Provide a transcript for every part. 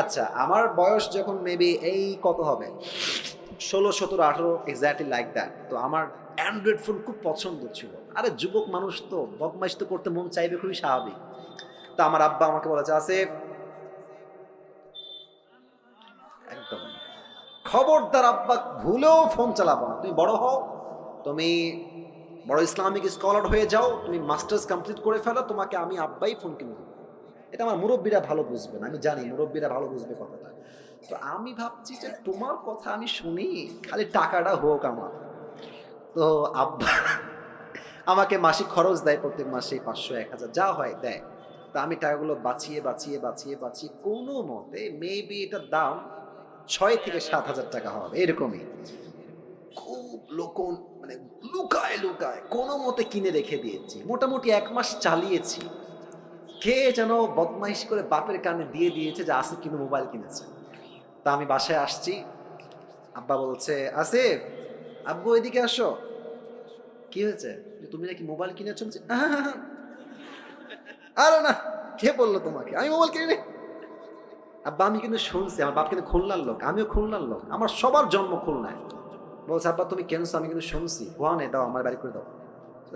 আচ্ছা আমার বয়স যখন মেবি এই কত হবে? ষোলো, সতেরো, আঠারো এক্স্যাক্টলি লাইক দ্যাট তো আমার অ্যান্ড্রয়েড ফোন খুব পছন্দ ছিল। আরে, যুবক মানুষ তো, বদমাইশ তো করতে মন চাইবে খুবই স্বাভাবিক। তো আমার আব্বা আমাকে বলেছে, আসিফ, একদম। খবরদার আব্বা, ভুলেও ফোন চালাবো না। তুমি বড় হও, তুমি বড় ইসলামিক স্কলার হয়ে যাও, তুমি মাস্টার্স কমপ্লিট করে ফেলো, তোমাকে আমি আব্বাই ফোন কিনে দেবো। এটা আমার মুরব্বীরা ভালো বুঝবে না আমি জানি মুরব্বীরা ভালো বুঝবে কথাটা। তো আমি ভাবছি যে তোমার কথা আমি শুনি, খালি টাকাটা হোক আমার। তো আব্বা আমাকে মাসিক খরচ দেয় প্রত্যেক মাসে পাঁচশো, এক হাজার, যা হয় দেয়। তা আমি টাকাগুলো বাঁচিয়ে বাঁচিয়ে বাঁচিয়ে বাঁচিয়ে কোনো মতে মেবি এটার দাম ছয় থেকে সাত হাজার টাকা হবে, এরকমই। খুব লোকন মানে লুকায় লুকায় কোনো মতে কিনে রেখে দিয়েছি। মোটামুটি এক মাস চালিয়েছি। কে যেন বদমাইশ করে বাপের কানে দিয়ে দিয়েছে যে আসিফ কিন্তু মোবাইল কিনেছে। তা আমি বাসায় আসছি। আব্বা বলছে আসিফ আব্বু এদিকে আসো। কি হয়েছে? তুমি নাকি মোবাইল কিনেছো? বলছি, "আহা, আরে না কে বলল তোমাকে? আমি মোবাইল কিনে আব্বা আমি কিন্তু শুনছি আমার বাপ কিন্তু খুলনার লোক আমিও খুলনার লোক আমার সবার জন্ম খুলনায়। বলছে আব্বা তুমি কেনছো? আমি কিন্তু শুনছি। কোয়ানে দাও আমার বাড়ি করে দাও।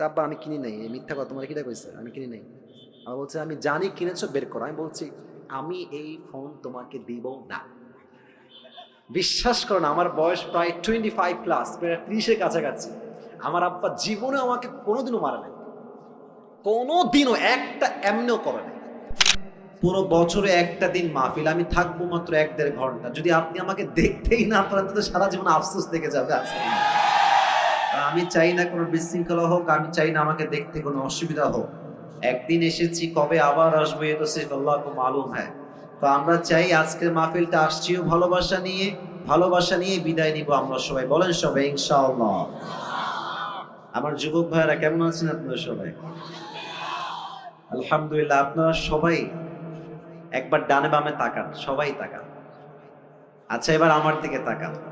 আব্বা আমি কিনি নাই মিথ্যা কথা তোমার কিটা কইছে? আমি কিনি নাই। আমার বলছে, আমি জানি কিনেছো, বের করো। আমি বলছি, আমি এই ফোন তোমাকে দিব না। বিশ্বাস করো না, আমার বয়স প্রায় টোয়েন্টি ফাইভ প্লাস প্রায় ত্রিশের কাছাকাছি। আমার আব্বা জীবনে আমাকে কোনোদিনও মারে নাই। কোনোদিনও, একটা এমনিও করে নাই। পুরো বছরে একটা দিন মাহফিল, আমি থাকব মাত্র এক দেড় ঘণ্টা। যদি আপনি আমাকে দেখতেই না পারেন, তাহলে সারা জীবন আফসোস থেকে যাবে আজকে। আমি চাই না কোনো বিশৃঙ্খলা হোক, আমি চাই না আমাকে দেখতে কোনো অসুবিধা হোক। একদিন এসেছি, কবে আবার আসব, এ তো সির্ফ আল্লাহ মালুম হ্যাঁ। তো আমরা চাই আজকের মাহফিলটা আসছিও ভালোবাসা নিয়ে ভালোবাসা নিয়ে বিদায় নিব আমরা সবাই। বলেন সবাই, ইনশাআল্লাহ। আমার যুবক ভাইরা কেমন আছেন আপনারা সবাই? আলহামদুলিল্লাহ, আপনারা সবাই একবার ডানে বামে তাকান, সবাই তাকান। আচ্ছা এবার আমার দিকে তাকান।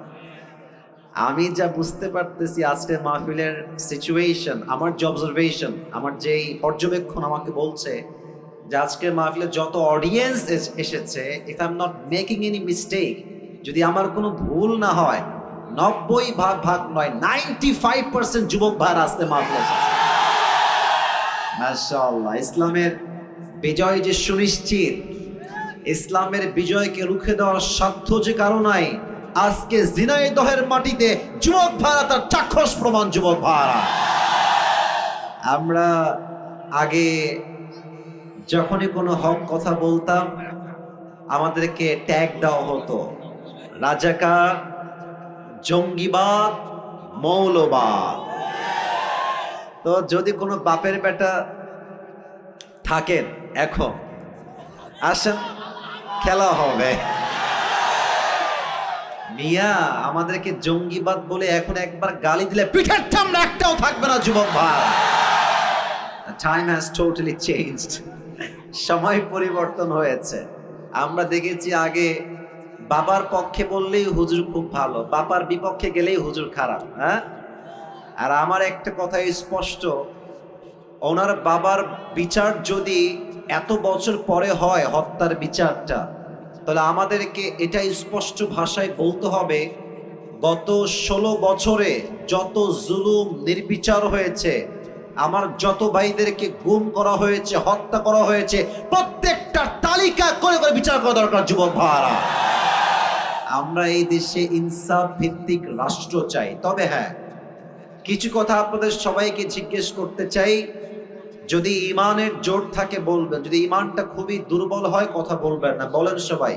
আমি যা বুঝতে পারতেছি আজকের মাহফিলের সিচুয়েশন আমার যে অবজারভেশন আমার যেই পর্যবেক্ষণ আমাকে বলছে যে আজকের মাহফিলে যত অডিয়েন্স এসেছে if I am not making any mistake যদি আমার কোনো ভুল না হয়, নব্বই ভাগ ভাগ নয় নাইনটি ফাইভ পার্সেন্ট যুবক ভাইয়ের আসতে মাহফিলে ইসলামের বিজয় যে সুনিশ্চিত, ইসলামের বিজয়কে রুখে দেওয়ার সাধ্য যে কারও নাই আজকে জিনাইদহের মাটিতে যুবক ভাড়া, তার চাক্ষুষ প্রমাণ, যুবক ভাড়া। আমরা আগে যখনই কোনো হক কথা বলতাম, আমাদেরকে ট্যাগ দেওয়া হতো রাজাকার জঙ্গিবাদ, মৌলবাদ। তো যদি কোনো বাপের বেটা থাকেন এখন, আসেন, খেলা হবে। মিয়া, আমাদেরকে জঙ্গিবাদ বলে এখন একবার গালি দিলে পিঠের ঠান্ডা একটাও থাকবে না, যুবক ভাই। টাইম হ্যাজ টোটালি চেঞ্জড সময় পরিবর্তন হয়েছে। আমরা দেখেছি আগে বাবার পক্ষে বললেই হুজুর খুব ভালো, বাবার বিপক্ষে গেলেই হুজুর খারাপ হ্যাঁ? আর আমার একটা কথা স্পষ্ট, ওনার বাবার বিচার যদি এত বছর পরে হয় হত্যার বিচারটা তাহলে আমাদেরকে এটা স্পষ্ট ভাষায় বলতে হবে, গত ষোলো বছরে যত জুলুম নির্বিচার হয়েছে, আমার যত ভাইদেরকে গুম করা হয়েছে, হত্যা করা হয়েছে, প্রত্যেকটা তালিকা করে করে বিচার করা দরকার, যুবক ভাড়া আমরা এই দেশে ইনসাফ ভিত্তিক রাষ্ট্র চাই। তবে হ্যাঁ কিছু কথা আপনাদের সবাইকে জিজ্ঞেস করতে চাই। যদি ইমানের জোর থাকে বলবেন, যদি ইমানটা খুবই দুর্বল হয়, কথা বলবেন না। বলেন সবাই,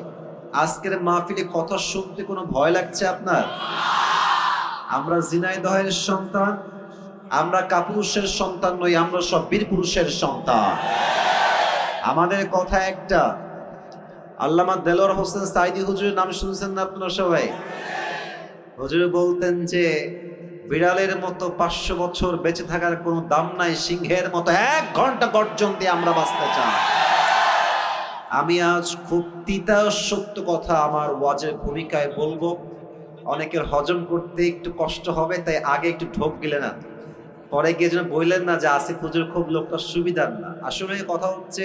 আজকের মাহফিলে কথা শুনতে কোনো ভয় লাগছে আপনার? আমরা জিনাইদহের সন্তান, আমরা কাপুরুষের সন্তান নই, আমরা সব বীর পুরুষের সন্তান। আমাদের কথা একটা, আল্লামা দেলোয়ার হোসেন সাইদি হুজুরের নাম শুনছেন না আপনারা সবাই? হুজুর বলতেন যে বিড়ালের মতো পাঁচশো বছর বেঁচে থাকার কোনো দাম নাই, সিংহের মতো এক ঘণ্টা গর্জন দিয়ে আমরা বাঁচতে চাই। আমি আজ খুব তিতা সত্য কথা আমার ওয়াজের ভূমিকায় বলব। অনেকের হজম করতে একটু কষ্ট হবে, তাই আগে একটু ঢোক গেলে না পরে গিয়ে যেন বললেন না যে আসিফ হুজুর খুব লোকটা সুবিধার না। আসলে কথা হচ্ছে,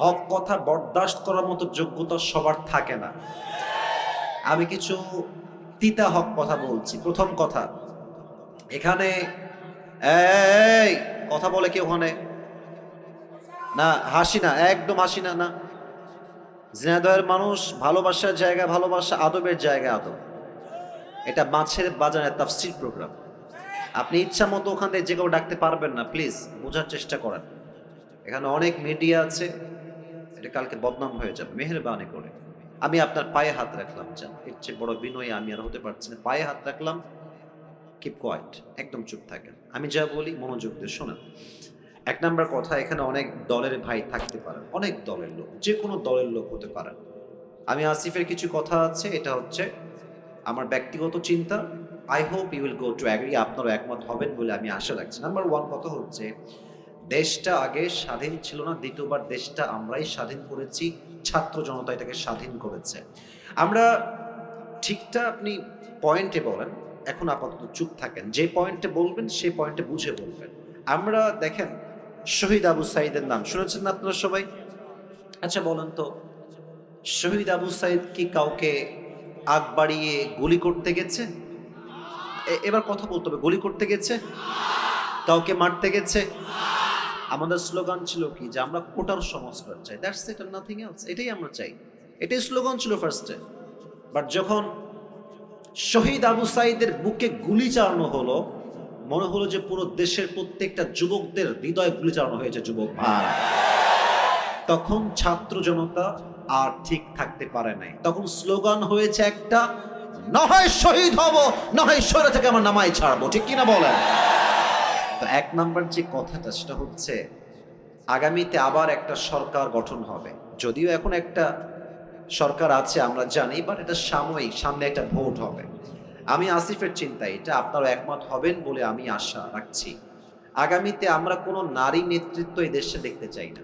হক কথা বরদাস্ত করার মতো যোগ্যতা সবার থাকে না। আমি কিছু তিতা হক কথা বলছি। প্রথম কথা এখানে, এই, কথা বলে কি ওখানে। না, হাসি না, একদম হাসি না না। ঝিনাইদহের মানুষ ভালোবাসার জায়গা, ভালোবাসা আদবের জায়গা, আদব। এটা মাছের বাজারের তাফসির প্রোগ্রাম। আপনি ইচ্ছা মতো ওখান থেকে যে কেউ ডাকতে পারবেন না, প্লিজ, বোঝার চেষ্টা করেন। এখানে অনেক মিডিয়া আছে, এটা কালকে বদনাম হয়ে যাবে, মেহরবানি করে। আমি আপনার পায়ে হাত রাখলাম, জান। এর চেয়ে বড় বিনয়ী আমি আর হতে পারছি না। পায়ে হাত রাখলাম কিপ কোয়াইট একদম চুপ থাকেন। আমি যা বলি মনোযোগ দিয়ে শোনেন। এক নাম্বার কথা, এখানে অনেক দলের ভাই থাকতে পারেন। অনেক দলের লোক যে কোনো দলের লোক হতে পারেন। আমি আসিফের কিছু কথা আছে, এটা হচ্ছে আমার ব্যক্তিগত চিন্তা। I hope you will go to agree আপনারও একমত হবেন বলে আমি আশা রাখছি। নাম্বার ওয়ান কথা হচ্ছে, দেশটা আগে স্বাধীন ছিল না, দ্বিতীয়বার দেশটা আমরাই স্বাধীন করেছি, ছাত্র জনতা এটাকে স্বাধীন করেছে। আমরা ঠিকটা আপনি পয়েন্টে বলেন এখন আপাতত চুপ থাকেন। যে পয়েন্টে বলবেন সেই পয়েন্টে বুঝে বলবেন। আমরা দেখেন, শহীদ আবু সাইদের নাম। শুনেছেন না আপনারা সবাই? আচ্ছা বলেন তো, শহীদ আবু সাইদ কি কাউকে আগ বাড়িয়ে গুলি করতে গেছে? এবার কথা বলতে হবে, গুলি করতে গেছে? কাউকে মারতে গেছে? আমাদের স্লোগান ছিল কি? যে আমরা কোটার সংস্কার চাই। দ্যাটস ইট নাথিং এলস এটাই আমরা চাই। এটাই স্লোগান ছিল ফার্স্টে বাট যখন শহীদ আবু সাইদের বুকে গুলি চালানো হলো। মনে হলো যে পুরো দেশের প্রত্যেকটা যুবকদের হৃদয়ে গুলি চালানো হয়েছে, যুবক ভাই। তখন ছাত্র জনতা আর ঠিক থাকতে পারে নাই। তখন স্লোগান হয়েছে একটা নয় শহীদ হব নয় শহরে থেকে আমার নামাই ছাড়বো। ঠিক কিনা বলেন? তো এক নাম্বার যে কথাটা সেটা হচ্ছে, আগামীতে আবার একটা সরকার গঠন হবে। যদিও এখন একটা সরকার আছে, আমরা জানি বাট এটা সাময়িক, সামনে একটা ভোট হবে। আমি আসিফের চিন্তা এটা আপনারা একমত হবেন বলে আমি আশা রাখছি। আগামীতে আমরা কোনো নারী নেতৃত্ব এই দেশে দেখতে চাই না।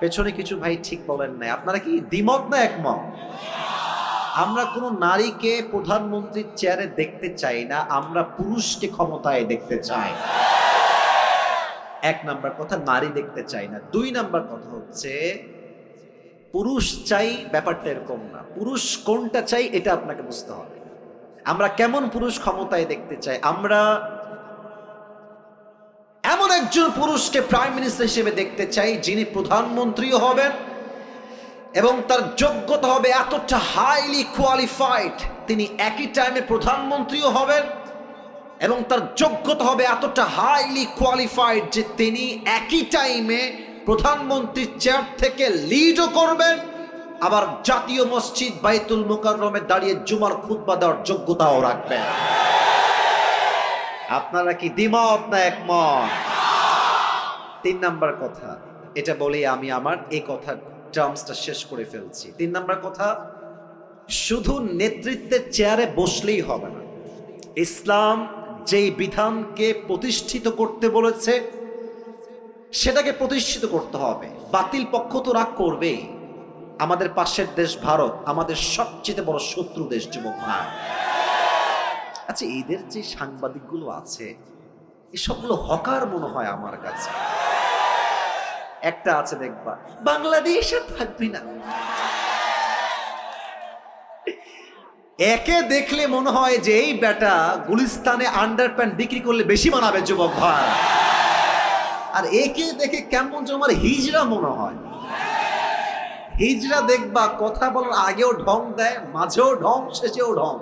পেছনে কিছু ভাই ঠিক বলেন নাই। আপনারা কি দ্বিমত না একমত? আমরা কোনো নারীকে প্রধানমন্ত্রীর চেয়ারে দেখতে চাই না, আমরা পুরুষকে ক্ষমতায় দেখতে চাই। এক নাম্বার কথা, নারী দেখতে চাই না। দুই নাম্বার কথা হচ্ছে পুরুষ চাই ব্যাপারটা এরকম না। পুরুষ কোনটা চাই এটা আপনাকে বুঝতে হবে। আমরা কেমন পুরুষ ক্ষমতায় দেখতে চাই? আমরা এমন একজন পুরুষকে প্রাইম মিনিস্টার হিসেবে দেখতে চাই, যিনি প্রধানমন্ত্রীও হবেন এবং তার যোগ্যতা হবে এতটা হাইলি কোয়ালিফাইড তিনি একই টাইমে প্রধানমন্ত্রীও হবেন এবং তার যোগ্যতা হবে এতটা হাইলি কোয়ালিফাইড যে তিনি একই টাইমে প্রধানমন্ত্রীর চেয়ার থেকে লিডও করবেন, আবার জাতীয় মসজিদ বাইতুল মুকাররমে দাঁড়িয়ে জুমার খুতবা দেওয়ার যোগ্যতাও রাখবেন। আপনারা কি দ্বিমত না একমত? তিন নাম্বার কথা, এটা বলেই আমি আমার এই কথা টার্মসটা শেষ করে ফেলছি। তিন নাম্বার কথা, শুধু নেতৃত্বের চেয়ারে বসলেই হবে না। ইসলাম যেই বিধানকে প্রতিষ্ঠিত করতে বলেছে সেটাকে প্রতিষ্ঠিত করতে হবে। বাতিল পক্ষ তো রাগ করবেই আমাদের পাশের দেশ ভারত, আমাদের সবচেয়ে বড় শত্রু দেশ যুবক ভাই আচ্ছা এদের যে সাংবাদিকগুলো আছে, এসবগুলো হকার মনে হয় আমার কাছে। একটা আছে দেখবা, বাংলাদেশ আর থাকবে না। একে দেখলে মনে হয় যে এই বেটা গুলিস্তানে আন্ডার প্যান্ট বিক্রি করলে বেশি মানাবে যুবক ভাই। আর একে দেখে কেমন যেন আমার হিজড়া মনে হয়। হিজড়া দেখবা, কথা বলার আগেও ঢং দেয়, মাঝেও ঢং, শেষেও ঢং।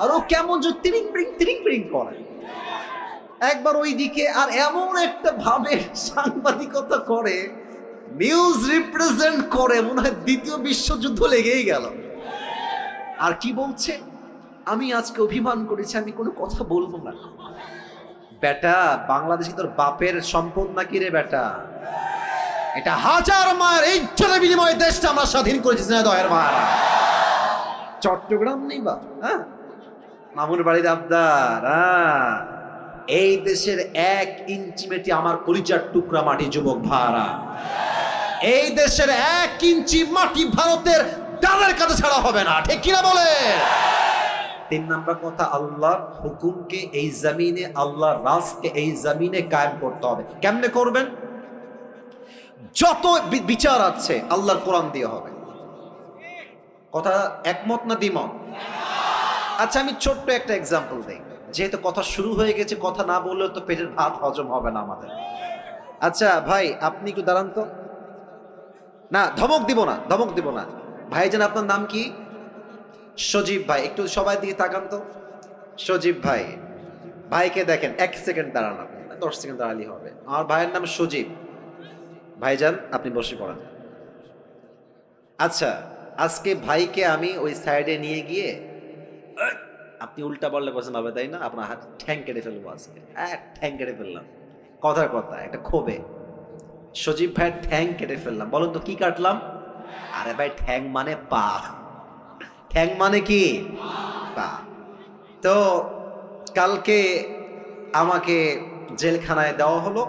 আর ও কেমন যে তিরিং পিরিং তিরিং পিরিং করে। একবার ওই দিকে আর এমন একটা ভাবে সাংবাদিকতা করে নিউজ রিপ্রেজেন্ট করে, মনে হয় দ্বিতীয় বিশ্বযুদ্ধ লেগেই গেল। আর কি বলছে? আমি আজকে অভিমান করেছি, আমি কোনো কথা বলব না। বেটা, বাংলাদেশি তোর বাপের সম্পদ নাকি রে বেটা? এটা হাজার মায়ের ইজ্জতের বিনিময়ে দেশটা আমরা স্বাধীন করেছি দয়ের মায়ের চট্টগ্রাম নেই বা? হ্যাঁ? মামুর বাড়ির আবদার হ্যাঁ? এই দেশের এক ইঞ্চি মেটি আমার পরিচার টুকরা মাটি, যুবক ভাড়া। এই দেশের এক ইঞ্চি মাটি ভারতের ডালের কাছে ছাড়া হবে না, ঠিক কিনা বলে? তিন নম্বর কথা, আল্লাহর হুকুমকে এই জমিনে, আল্লাহর রাজকে এই জমিনে কায়েম করতে হবে। কেমনে করবেন? যত বিচার আছে, আল্লাহর কোরআন দিয়ে হবে। কথা একমত না দ্বিমত? আচ্ছা আমি ছোট্ট একটা এক্সাম্পল দিই। যেহেতু কথা শুরু হয়ে গেছে, কথা না বললেও তো পেটের ভাত হজম হবে না আমাদের। আচ্ছা ভাই, আপনি একটু দাঁড়ান তো। না, ধমক দিব না, ধমক দিব না। ভাইজান, আপনার নাম কি? সজীব ভাই, একটু সবাই দিয়ে তাকান তো। সজীব ভাই, ভাইকে দেখেন, এক সেকেন্ড দাঁড়ান আপনি, দশ সেকেন্ড দাঁড়ালেই হবে। আমার ভাইয়ের নাম সজীব। ভাইজান, আপনি বসে পড়েন। আচ্ছা আজকে ভাইকে আমি ওই সাইডে নিয়ে গিয়ে, আপনি উল্টা বললে বলছেন ভাবে, তাই না? আপনার হাত ঠ্যাং কেটে ফেলব আজকে। এক ঠ্যাং কেটে ফেললাম। কথার কথা, একটা ক্ষোভে। সজীব ভাইয়ের ঠ্যাং কেটে ফেললাম। বলুন তো, কি কাটলাম? আরে ভাই, ঠ্যাং মানে পা। ঠ্যাং মানে কি? তো কালকে আমাকে জেলখানায় দেওয়া হলো।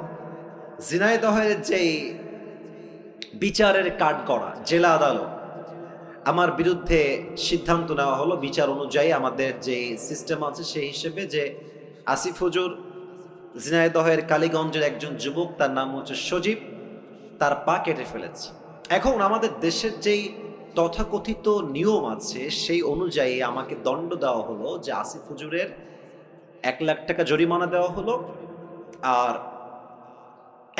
ঝিনাইদহের যেই বিচারের কাঠ করা জেলা আদালত, আমার বিরুদ্ধে সিদ্ধান্ত নেওয়া হলো। বিচার অনুযায়ী আমাদের যে সিস্টেম আছে সেই হিসেবে যে আসিফ হুজুর ঝিনাইদহের কালীগঞ্জের একজন যুবক, তার নাম হচ্ছে সজীব, তার পা কেটে ফেলেছে। এখন আমাদের দেশের যেই তথাকথিত নিয়ম আছে, সেই অনুযায়ী আমাকে দণ্ড দেওয়া হলো যে আসিফ হুজুরের এক লাখ টাকা জরিমানা দেওয়া হলো আর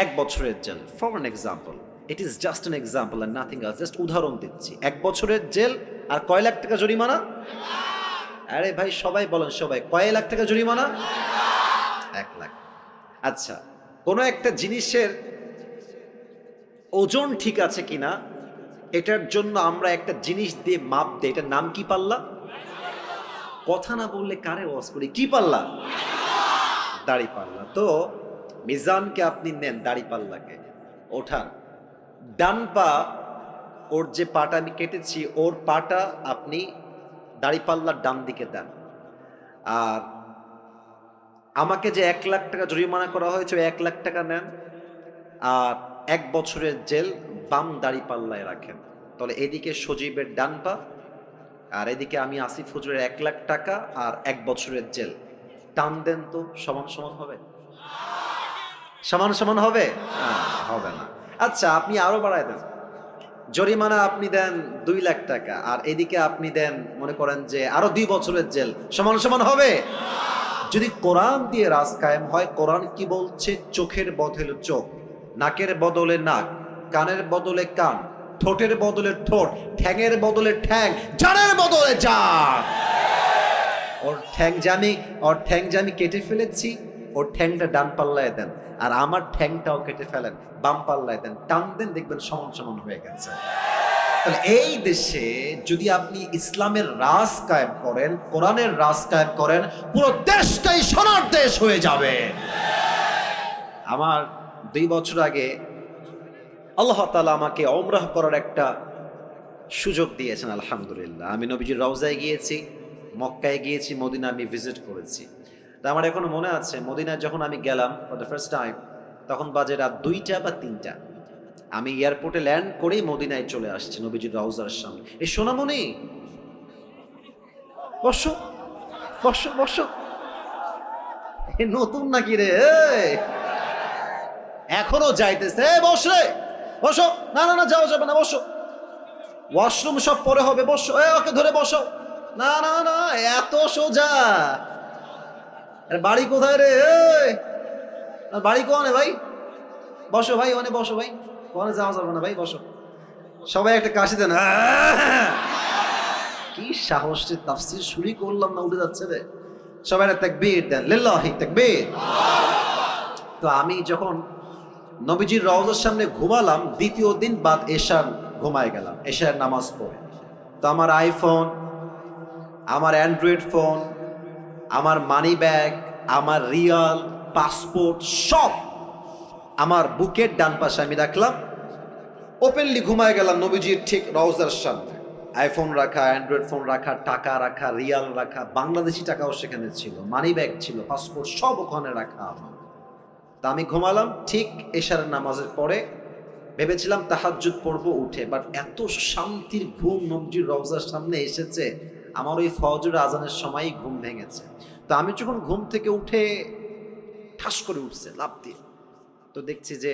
এক বছরের jail. For an example it is just an example R nothing as just উদাহরণ দিচ্ছি। এক বছরের জেল আর কয় লাখ টাকা জরিমানা? আরে ভাই, সবাই বলেন সবাই, কয় লাখ টাকা জরিমানা? এক লাখ। আচ্ছা কোনো একটা জিনিসের ওজন ঠিক আছে কিনা? এটার জন্য আমরা একটা জিনিস দিয়ে মাপ দিই। এটার নাম কি পাল্লা? কথা না বললে কারে ওয়াজ করি? কি পাল্লা? দাড়ি পাল্লা। তো মিজানকে আপনি নেন দাড়ি পাল্লাকে। ওঠান। ডান পা, ওর যে পাটা আমি কেটেছি, ওর পাটা আপনি দাড়ি পাল্লার ডান দিকে দেন। আর আমাকে যে এক লাখ টাকা জরিমানা করা হয়েছে এক লাখ টাকা নেন। আর এক বছরের জেল বাম দাড়ি পাল্লায় রাখেন। তাহলে এদিকে সজীবের ডান পা, আর এদিকে আমি আসিফ হুজুরের এক লাখ টাকা আর এক বছরের জেল। টান দেন তো, সমান সমান হবে? সমান সমান হবে? হবে না। আচ্ছা আপনি আরও বাড়ায় দেন। জরিমানা আপনি দেন দুই লাখ টাকা, আর এদিকে আপনি দেন, মনে করেন যে আরও দুই বছরের জেল। সমান সমান হবে? যদি কোরআন দিয়ে রাজ কায়েম হয়, কোরআন কি বলছে? চোখের বদলে চোখ, নাকের বদলে নাক। কানের বদলে কান, ঠোঁটের বদলে ঠোঁট, ঠ্যাঙের বদলে ঠ্যাং, জানের বদলে জান। ওর ঠ্যাং জামি ওর ঠ্যাং জামি কেটে ফেলেছি, ওর ঠ্যাংটা ডান পাল্লায় দেন, আর আমার ঠ্যাংটাও কেটে ফেলেন, বাম পাল্লায় দেন, টান দেন, দেখবেন সমান সমান হয়ে গেছে। তাহলে এই দেশে যদি আপনি ইসলামের রাজ কায়েম করেন, কোরআনের রাজ কায়েম করেন, পুরো দেশটাই সোনার দেশ হয়ে যাবে। আমার দুই বছর আগে আল্লাহ তালা আমাকে অমরাহ করার একটা সুযোগ দিয়েছেন, আলহামদুলিল্লাহ। আমি নবীজির রওজায় গিয়েছি, মক্কায় গিয়েছি মদিনা আমি ভিজিট করেছি। তা আমার এখনও মনে আছে, মদিনায় যখন আমি গেলাম ফর দ্য ফার্স্ট টাইম তখন বাজে রাত দুইটা বা তিনটা। আমি এয়ারপোর্টে ল্যান্ড করেই মদিনায় চলে আসছি নবীজির রওজার সামনে। এই সোনামণি! বসো বসো বসো। নতুন নাকি রে? এখনও যাইতেছে বস রে! বসো। না না না যাও যাবে না, বসো। ওয়াশরুম সব পরে হবে, বসো। এ ওকে ধরে বসো। না না না এত সোজা। বাড়ি কোথায় রে? বাড়ি কোনে ভাই? বসো ভাই ওনে বসো ভাই। কোনে যাওয়া যাবে না ভাই, বসো। সবাই একটা কাশি দেন। আহ! সাহস সাহসের তাফসির শুরু করলাম না, উঠে যাচ্ছে রে। সবাই একটা তাকবীর দেন। লিল্লাহি তাকবীর। তো আমি যখন নবীজির রওজার সামনে ঘুমালাম, দ্বিতীয় দিন বাদ এশার ঘুমায় গেলাম, এশার নামাজ পড়ে। তো আমার আইফোন, আমার অ্যান্ড্রয়েড ফোন, আমার মানি ব্যাগ, আমার রিয়াল, পাসপোর্ট, সব আমার বুকের ডান পাশে আমি রাখলাম। ওপেনলি ঘুমায় গেলাম নবীজির ঠিক রওজার সামনে। আইফোন রাখা, অ্যান্ড্রয়েড ফোন রাখা, টাকা রাখা, রিয়াল রাখা, বাংলাদেশি টাকাও সেখানে ছিল, মানি ব্যাগ ছিল, পাসপোর্ট সব ওখানে রাখা আমার। তা আমি ঘুমালাম ঠিক এশার নামাজের পরে। ভেবেছিলাম তাহাজ্জুদ পড়ব উঠে বাট এত শান্তির ঘুম নবজির রওজার সামনে এসেছে, আমার ওই ফজর আজানের সময়ই ঘুম ভেঙেছে। তো আমি যখন ঘুম থেকে উঠে ঠাস করে উঠছে লাভ দিয়ে, তো দেখছি যে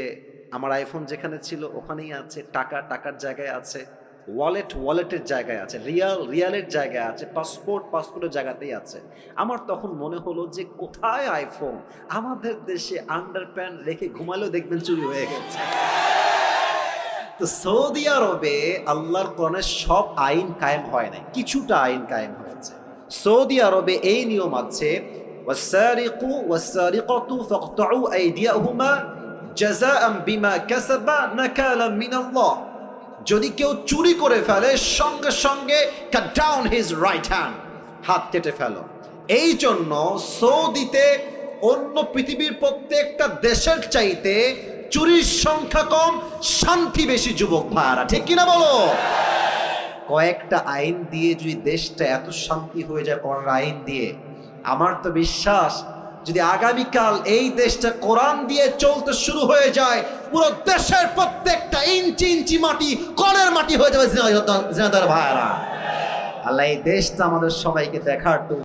আমার আইফোন যেখানে ছিল ওখানেই আছে, টাকা, টাকার জায়গায় আছে। ওয়ালেট ওয়ালেটের জায়গায় আছে রিয়াল রিয়ালের জায়গায় আছে পাসপোর্ট পাসপোর্টের জায়গাতেই আছে আমার তখন মনে হলো যে কোথায় আইফোন আমাদের দেশে আন্ডার প্যান্ট রেখে ঘুমালেও দেখবেন চুরি হয়ে গেছে তো সৌদি আরবে আল্লাহর কোরআনের সব আইন কায়েম হয় নাই কিছুটা আইন কায়েম হয়েছে সৌদি আরবে এই নিয়ম আছে والسارق والسارقة فاقطعوا أيديهما جزاء بما كسبا نكالا من الله যদি কেউ চুরি করে ফেলে, সঙ্গে সঙ্গে ডাউন হিজ রাইট হ্যান্ড হাত কেটে ফেলো। এই জন্য সৌদিতে অন্য পৃথিবীর প্রত্যেকটা দেশের চাইতে চুরির সংখ্যা কম, শান্তি বেশি যুবক ভাইয়ারা, ঠিক কিনা বলো? কয়েকটা আইন দিয়ে যদি দেশটা এত শান্তি হয়ে যায় কোরআন আইন দিয়ে, আমার তো বিশ্বাস যদি আগামীকাল এই দেশটা কোরআন দিয়ে চলতে শুরু হয়ে যায়, পুরো দেশের প্রত্যেকটা ইঞ্চি ইঞ্চি মাটি কলের মাটি হয়ে যাবে জিনাদার ভাইয়ারা আল্লাহ, এই দেশটা আমাদের সবাইকে দেখার